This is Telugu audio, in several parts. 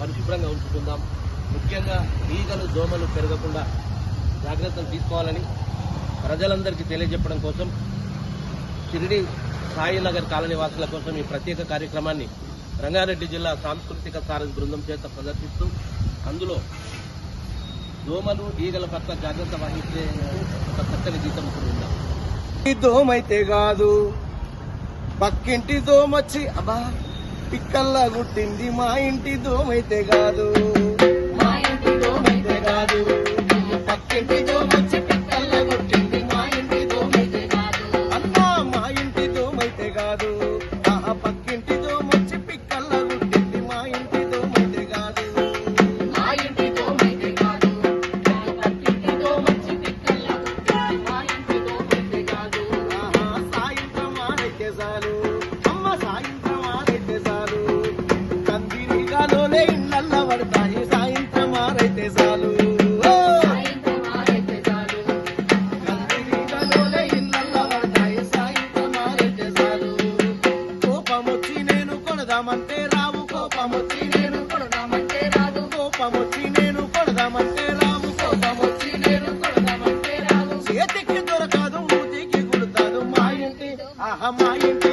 పరిశుభ్రంగా ఉంచుకుందాం. ముఖ్యంగా ఈగలు దోమలు పెరగకుండా జాగ్రత్తలు తీసుకోవాలని ప్రజలందరికీ తెలియజెప్పడం కోసం షిరిడి సాయినగర్ కాలనీ వాసుల కోసం ఈ ప్రత్యేక కార్యక్రమాన్ని రంగారెడ్డి జిల్లా సాంస్కృతిక సారథి బృందం చేత ప్రదర్శిస్తూ అందులో దోమలు ఈగల పట్ల జాగ్రత్త వహిస్తే ఒక చక్కని గీతం ఉందాం? ఈ దోమైతే కాదు పక్కింటి దోమచ్చి అబ్బా! పిక్కల్లా గుట్టింది మా ఇంటి దోమైతే కాదు. మా ఇంటి దోమైతే కాదు. పక్కింటి దోమొచ్చి పిక్కల్లా గుట్టింది మా ఇంటి దోమైతే కాదు. అన్నా మా ఇంటి దోమైతే కాదు. పక్కింటి దోమొచ్చి పిక్కల్లా గుట్టింది మా ఇంటి దోమైతే కాదు. మా ఇంటి దోమైతే కాదు. పక్కింటి దోమచ్చి పిక్కల్లా కుట్టింది మా ఇంటి దోమైతే కాదు. సాయంత్రం చాలు. అమ్మ సాయంత్రం పడతాయి. సాయంత్రం ఆరైతే చాలు. కోపమొచ్చి నేను కొడదామంటే రావు. కోపమొచ్చి నేను కొడదామంటే రాదు కోపమొచ్చి నేను కొడదామంటే రావు. కోపమొచ్చి నేను కొడదామంటే చేతికి దొరకదు కుడతాదు మా ఇంటి ఆహా మా ఇంటి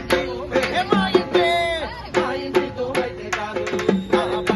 Alabama.